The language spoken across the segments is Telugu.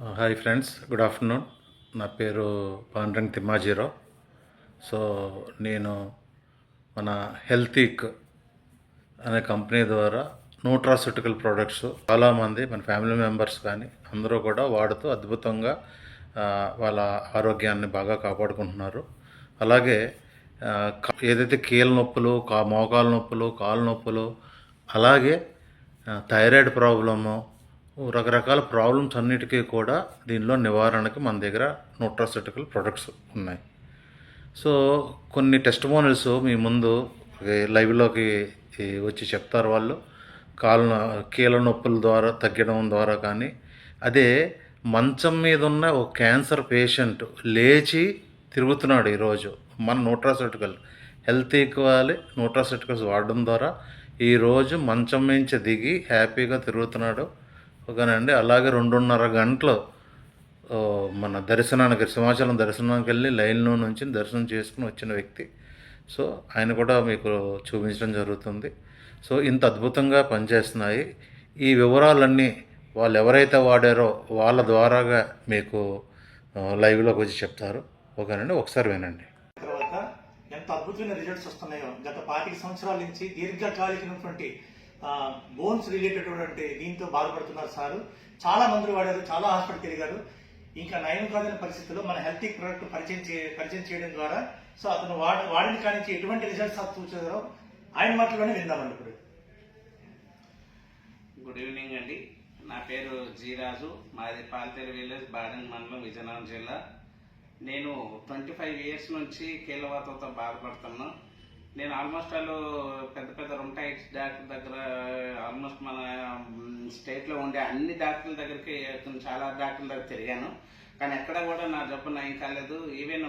హాయ్ ఫ్రెండ్స్ గుడ్ ఆఫ్టర్నూన్ నా పేరు పాండ్రంగ్ తిమ్మాజీరావు. సో నేను మన హెల్తీక్ అనే కంపెనీ ద్వారా న్యూట్రాసిటికల్ ప్రోడక్ట్స్ చాలామంది మన ఫ్యామిలీ మెంబర్స్ కానీ అందరూ కూడా వాడుతూ అద్భుతంగా వాళ్ళ ఆరోగ్యాన్ని బాగా కాపాడుకుంటున్నారు. అలాగే ఏదైతే కీళ్ళ నొప్పులు కా మోకాల నొప్పులు కాళ్ళ నొప్పులు అలాగే థైరాయిడ్ ప్రాబ్లము రకరకాల ప్రాబ్లమ్స్ అన్నిటికీ కూడా దీనిలో నివారణకి మన దగ్గర న్యూట్రాసిటికల్ ప్రొడక్ట్స్ ఉన్నాయి. సో కొన్ని టెస్ట్ మోనల్స్ మీ ముందు లైవ్లోకి వచ్చి చెప్తారు వాళ్ళు. కాళ్ళ నొ- కీళ్ళ నొప్పుల ద్వారా తగ్గడం ద్వారా కానీ అదే మంచం మీద ఉన్న ఒక క్యాన్సర్ పేషెంట్ లేచి తిరుగుతున్నాడు ఈరోజు. మన న్యూట్రాసిటికల్ హెల్త్ ఈక్వాలి న్యూట్రాసిటికల్స్ వాడడం ద్వారా ఈరోజు మంచం నుంచి దిగి హ్యాపీగా తిరుగుతున్నాడు. ఓకేనండి. అలాగే రెండున్నర గంటలు మన దర్శనానికి సింహాచలం దర్శనానికి వెళ్ళి లైన్లో నుంచి దర్శనం చేసుకుని వచ్చిన వ్యక్తి. సో ఆయన కూడా మీకు చూపించడం జరుగుతుంది. సో ఇంత అద్భుతంగా పనిచేస్తున్నాయి. ఈ వివరాలన్నీ వాళ్ళు ఎవరైతే వాడారో వాళ్ళ ద్వారాగా మీకు లైవ్లోకి వచ్చి చెప్తారు. ఓకేనండి. ఒకసారి వినండి. తర్వాత ఎంత అద్భుతమైన రిజల్ట్స్ వస్తున్నాయో గత పాతిక సంవత్సరాల నుంచి దీర్ఘకాలికమైనటువంటి బోన్స్ రిలేటెడ్ దీంతో బాధపడుతున్నారు సారు. చాలా మందులు వాడారు చాలా హాస్పిటల్ తిరిగారు. ఇంకా నయం కాదని పరిస్థితుల్లో మన హెల్తీ ప్రొడక్ట్ పరిచయం చే పరిచయం చేయడం ద్వారా సో అతను వాడ వాడిన కానించి ఎటువంటి రిజల్ట్స్ చూసారో ఆయన మాటలోనే విందామండి ఇప్పుడు. గుడ్ ఈవినింగ్ అండి. నా పేరు జీరాజు. మాది పాల్తేరు విలేజ్ బాడంగ్ మండలం విజయనగరం జిల్లా. నేను ట్వంటీ ఫైవ్ ఇయర్స్ నుంచి కీళ్ళవాతంతో బాధపడుతున్నాను నేను ఆల్మోస్ట్ వాళ్ళు పెద్ద పెద్ద రొమటైట్స్ డాక్టర్ దగ్గర ఆల్మోస్ట్ మన um, స్టేట్లో ఉండే అన్ని డాక్టర్ల దగ్గరికి చాలా డాక్టర్ల దగ్గర తిరిగాను. కానీ ఎక్కడ కూడా నా జబ్బు నయం కాలేదు. ఈవెన్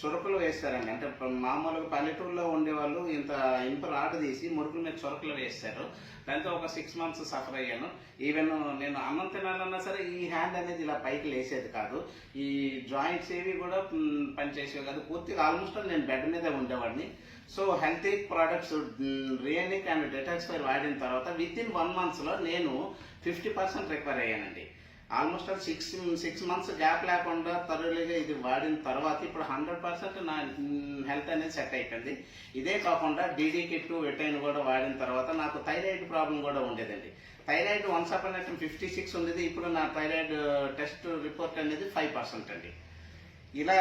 చురకలు వేస్తారండి. అంటే మామూలుగా పల్లెటూరులో ఉండేవాళ్ళు ఇంత ఇనుప రాడు తీసి మురుకుల మీద చురకలు వేస్తారు. దాంతో ఒక సిక్స్ మంత్స్ సఫర్ అయ్యాను. ఈవెన్ నేను అన్నం తినాలన్నా సరే ఈ హ్యాండ్ అనేది ఇలా పైకి లేసేది కాదు. ఈ జాయింట్స్ ఏవి కూడా పనిచేసేవి కాదు. పూర్తిగా ఆల్మోస్ట్ నేను బెడ్ మీద ఉండేవాడిని. సో హెల్తీ ప్రోడక్ట్స్ రియనిక్ అండ్ డెటాక్స్ఫైర్ వాడిన తర్వాత విత్ ఇన్ వన్ మంత్స్లో నేను ఫిఫ్టీ పర్సెంట్ రికవర్ అయ్యానండి. Almost six six months gap లేకుండా తరువులుగా ఇది వాడిన తర్వాత ఇప్పుడు హండ్రెడ్ పర్సెంట్ నా హెల్త్ అనేది సెట్ అయిపోయింది. ఇదే కాకుండా డీడీ కిట్ విటైన్ కూడా వాడిన తర్వాత నాకు థైరాయిడ్ ప్రాబ్లం కూడా ఉండేదండి. థైరాయిడ్ వన్స్ అప్ అనేది ఫిఫ్టీ సిక్స్ ఉండేది ఇప్పుడు నా థైరాయిడ్ టెస్ట్ రిపోర్ట్ అనేది ఫైవ్ పర్సెంట్ అండి. ఇలా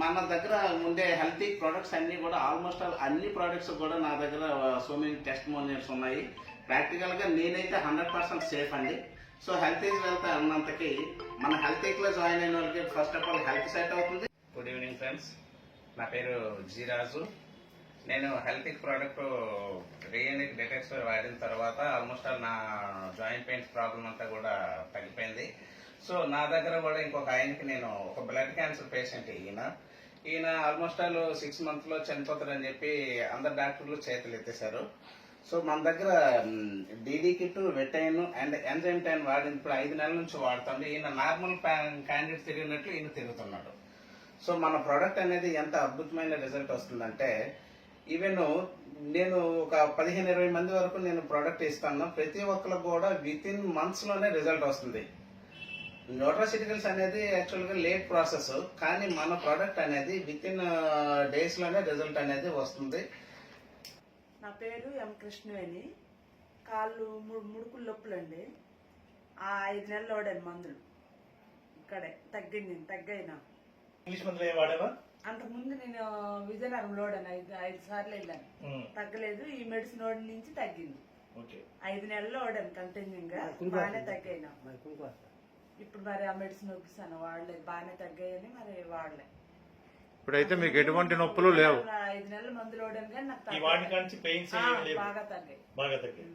మన దగ్గర ఉండే హెల్తీ ప్రొడక్ట్స్ అన్ని కూడా ఆల్మోస్ట్ ఆల్ అన్ని ప్రొడక్ట్స్ కూడా నా దగ్గర సో మెనీ టెస్ట్ మోనియర్స్ ఉన్నాయి. ప్రాక్టికల్గా నేనైతే హండ్రెడ్ పర్సెంట్ సేఫ్ అండి. సో హెల్త్ ఈజ్ వెల్త్ అన్నంతకి మన హెల్త్లో జాయిన్ అయిన వాళ్ళకి first of all health set అవుతుంది. గుడ్ ఈవినింగ్ ఫ్రెండ్స్ నా పేరు జీరాజు. నేను హెల్త్ ప్రోడక్ట్ రియనిక్ డెటెక్స్ వాడిన తర్వాత ఆల్మోస్ట్ ఆల్ నా జాయింట్ పెయిన్స్ ప్రాబ్లం అంతా కూడా తగ్గిపోయింది. సో నా దగ్గర కూడా ఇంకొక ఆయనకి నేను ఒక బ్లడ్ క్యాన్సర్ పేషెంట్ ఈయన. ఈయన ఆల్మోస్ట్ ఆల్ సిక్స్ మంత్లో చనిపోతారని చెప్పి అందరు డాక్టర్లు చేతులు ఎత్తేసారు సో మన దగ్గర డీడీ కిట్ వెటైన్ అండ్ ఎంజైమ్ టైన్ వాడిన ఇప్పుడు ఐదు నెలల నుంచి వాడుతుంది ఈయన నార్మల్ క్యాండిడేట్ తిరిగినట్లు ఈయన తిరుగుతున్నాడు. సో మన ప్రోడక్ట్ అనేది ఎంత అద్భుతమైన రిజల్ట్ వస్తుందంటే ఈవెన్ నేను ఒక పదిహేను ఇరవై మంది వరకు నేను ప్రోడక్ట్ ఇస్తాను. ప్రతి ఒక్కరికి కూడా విత్ ఇన్ మంత్స్లోనే రిజల్ట్ వస్తుంది. న్యూట్రాసిటికల్స్ అనేది యాక్చువల్గా లేట్ ప్రాసెస్ కానీ మన ప్రోడక్ట్ అనేది విత్ ఇన్ డేస్లోనే రిజల్ట్ అనేది వస్తుంది. నా పేరు ఎం కృష్ణవేణి. కాళ్ళు ముడుకులు నొప్పులండి. ఆ ఐదు నెలలు వాడాను మందులు. ఇక్కడే తగ్గింది తగ్గైనా. ఇంగ్లీష్ మందులు వాడావా? అంతకుముందు నేను విజయనగరం లోడాను ఐదు ఐదు సార్లు వెళ్ళాను. తగ్గలేదు ఈ మెడిసిన్ వాడి నుంచి తగ్గింది. ఐదు నెలలు వాడాను కంటిన్యూ గా బాగానే తగ్గైనా. ఇప్పుడు మరి ఆ మెడిసిన్ ఒప్పిస్తాను వాడలేదు బాగానే తగ్గాయని మరి వాడలే. ఇప్పుడైతే మీకు ఎటువంటి నొప్పులు లేవు ఐదు నెలలు మందులు ఈ తగ్గలేదు. కానించి పెయిన్స్ బాగా తగ్గాయి బాగా తగ్గాయి.